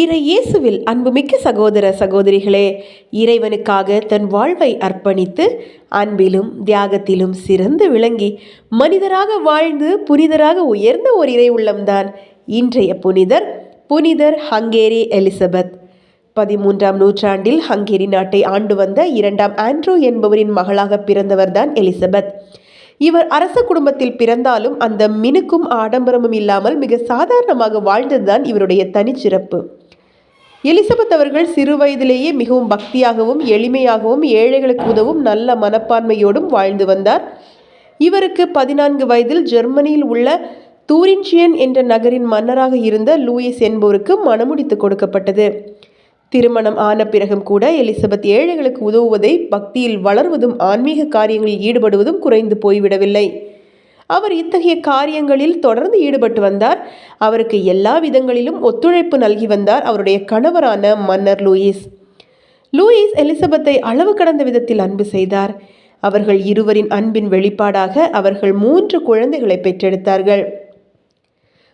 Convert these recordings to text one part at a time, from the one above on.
இறை இயேசுவில் அன்புமிக்க சகோதர சகோதரிகளே இறைவனுக்காக தன் வாழ்வை அர்ப்பணித்து அன்பிலும் தியாகத்திலும் சிறந்து விளங்கி மனிதராக வாழ்ந்து புனிதராக உயர்ந்த ஒரு இறை உள்ளம்தான் இன்றைய புனிதர் புனிதர் ஹங்கேரி எலிசபெத். பதிமூன்றாம் நூற்றாண்டில் ஹங்கேரி நாட்டை ஆண்டு வந்த இரண்டாம் ஆண்ட்ரூ என்பவரின் மகளாக பிறந்தவர்தான் எலிசபெத். இவர் அரச குடும்பத்தில் பிறந்தாலும் அந்த மினுக்கும் ஆடம்பரமும் இல்லாமல் மிக சாதாரணமாக வாழ்ந்ததுதான் இவருடைய தனிச்சிறப்பு. எலிசபெத் அவர்கள் சிறு வயதிலேயே மிகவும் பக்தியாகவும் எளிமையாகவும் ஏழைகளுக்கு உதவும் நல்ல மனப்பான்மையோடும் வாழ்ந்து வந்தார். இவருக்கு பதினான்கு வயதில் ஜெர்மனியில் உள்ள தூரின்சியன் என்ற நகரின் மன்னராக இருந்த லூயிஸ் என்பவருக்கு மணமுடித்து கொடுக்கப்பட்டது. திருமணம் ஆன பிறகும் கூட எலிசபெத் ஏழைகளுக்கு உதவுவதை பக்தியில் வளர்வதும் ஆன்மீக காரியங்களில் ஈடுபடுவதும் குறைந்து போய்விடவில்லை. அவர் இத்தகைய காரியங்களில் தொடர்ந்து ஈடுபட்டு வந்தார். அவருக்கு எல்லா விதங்களிலும் ஒத்துழைப்பு நல்கி வந்தார் அவருடைய கணவரான மன்னர் லூயிஸ். லூயிஸ் எலிசபெத்தை அளவு கடந்த விதத்தில் அன்பு செய்தார். அவர்கள் இருவரின் அன்பின் வெளிப்பாடாக அவர்கள் மூன்று குழந்தைகளை பெற்றெடுத்தார்கள்.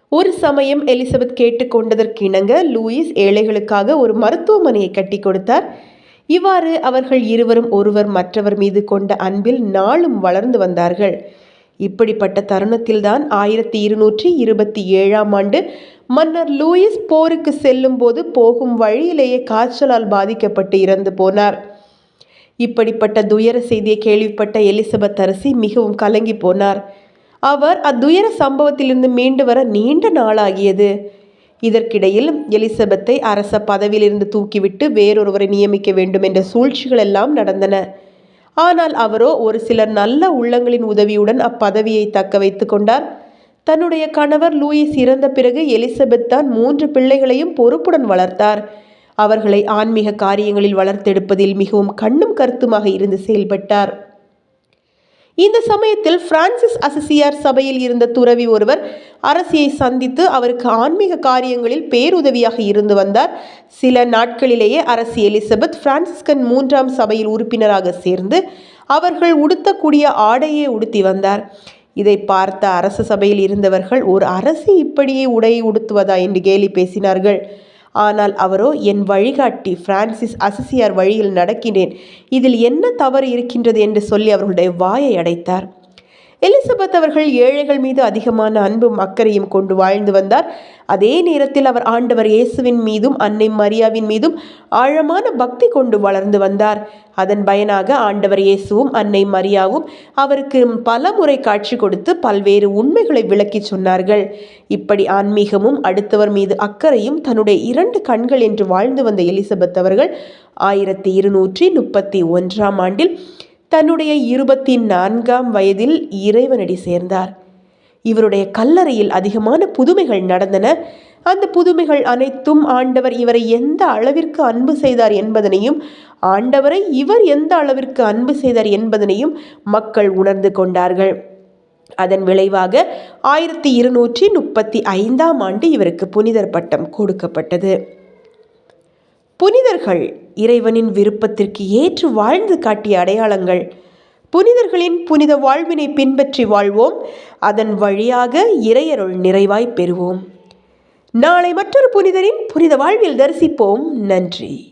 ஒரு சமயம் எலிசபெத் கேட்டுக்கொண்டதற்கு இணங்க லூயிஸ் ஏழைகளுக்காக ஒரு மருத்துவமனையை கட்டி கொடுத்தார். இவ்வாறு அவர்கள் இருவரும் ஒருவர் மற்றவர் மீது கொண்ட அன்பில் நாளும் வளர்ந்து வந்தார்கள். இப்படிப்பட்ட தருணத்தில்தான் ஆயிரத்தி இருநூற்றி இருபத்தி ஏழாம் ஆண்டு மன்னர் லூயிஸ் போருக்கு செல்லும் போது போகும் வழியிலேயே காய்ச்சலால் பாதிக்கப்பட்டு இறந்து போனார். இப்படிப்பட்ட துயர செய்தியை கேள்விப்பட்ட எலிசபெத் அரசி மிகவும் கலங்கி போனார். அவர் அத்துயர சம்பவத்திலிருந்து மீண்டு வர நீண்ட நாளாகியது. இதற்கிடையில் எலிசபெத்தை அரச பதவியிலிருந்து தூக்கிவிட்டு வேறொருவரை நியமிக்க வேண்டும் என்ற சூழ்ச்சிகள் எல்லாம் நடந்தன. ஆனால் அவரோ ஒரு சிலர் நல்ல உள்ளங்களின் உதவியுடன் அப்பதவியை தக்க வைத்து கொண்டார். தன்னுடைய கணவர் லூயிஸ் இறந்த பிறகு எலிசபெத் தான் மூன்று பிள்ளைகளையும் பொறுப்புடன் வளர்த்தார். அவர்களை ஆன்மீக காரியங்களில் வளர்த்தெடுப்பதில் மிகவும் கண்ணும் கருத்துமாக இருந்து செயல்பட்டார். இந்த சமயத்தில் பிரான்சிஸ் அசிசியார் சபையில் இருந்த துறவி ஒருவர் அரசியை சந்தித்து அவருக்கு ஆன்மீக காரியங்களில் பேருதவியாக இருந்து வந்தார். சில நாட்களிலேயே அரசி எலிசபெத் பிரான்சிஸ்கன் மூன்றாம் சபையில் உறுப்பினராக சேர்ந்து அவர்கள் உடுத்தக்கூடிய ஆடையே உடுத்தி வந்தார். இதை பார்த்த அரச சபையில் இருந்தவர்கள் ஒரு அரசி இப்படியே உடையை உடுத்துவதா? என்று கேலி பேசினார்கள். ஆனால் அவரோ என் வழிகாட்டி பிரான்சிஸ் அசிசியார் வழியில் நடக்கின்றேன் இதில் என்ன தவறு இருக்கின்றது? என்று சொல்லி அவர்களுடைய வாயை அடைத்தார். எலிசபெத் அவர்கள் ஏழைகள் மீது அதிகமான அன்பும் அக்கறையும் கொண்டு வாழ்ந்து வந்தார். அதே நேரத்தில் அவர் ஆண்டவர் இயேசுவின் மீதும் அன்னை மரியாவின் மீதும் ஆழமான பக்தி கொண்டு வளர்ந்து வந்தார். அதன் பயனாக ஆண்டவர் இயேசுவும் அன்னை மரியாவும் அவருக்கு பல முறை காட்சி கொடுத்து பல்வேறு உண்மைகளை விளக்கி சொன்னார்கள். இப்படி ஆன்மீகமும் அடுத்தவர் மீது அக்கறையும் தன்னுடைய இரண்டு கண்கள் என்று வாழ்ந்து வந்த எலிசபெத் அவர்கள் ஆயிரத்தி இருநூற்றி முப்பத்தி ஒன்றாம் ஆண்டில் தன்னுடைய இருபத்தி நான்காம் வயதில் இறைவனடி சேர்ந்தார். இவருடைய கல்லறையில் அதிகமான புதுமைகள் நடந்தன. அந்த புதுமைகள் அனைத்தும் ஆண்டவர் இவரை எந்த அளவிற்கு அன்பு செய்தார் என்பதனையும் ஆண்டவரை இவர் எந்த அளவிற்கு அன்பு செய்தார் என்பதனையும் மக்கள் உணர்ந்து கொண்டார்கள். அதன் விளைவாக ஆயிரத்தி இருநூற்றி முப்பத்தி ஐந்தாம் ஆண்டு இவருக்கு புனிதர் பட்டம் கொடுக்கப்பட்டது. புனிதர்கள் இறைவனின் விருப்பத்திற்கு ஏற்று வாழ்ந்து காட்டிய அடையாளங்கள். புனிதர்களின் புனித வாழ்வினை பின்பற்றி வாழ்வோம். அதன் வழியாக இறையருள் நிறைவாய் பெறுவோம். நாளை மற்றொரு புனிதரின் புனித வாழ்வில் தரிசிப்போம். நன்றி.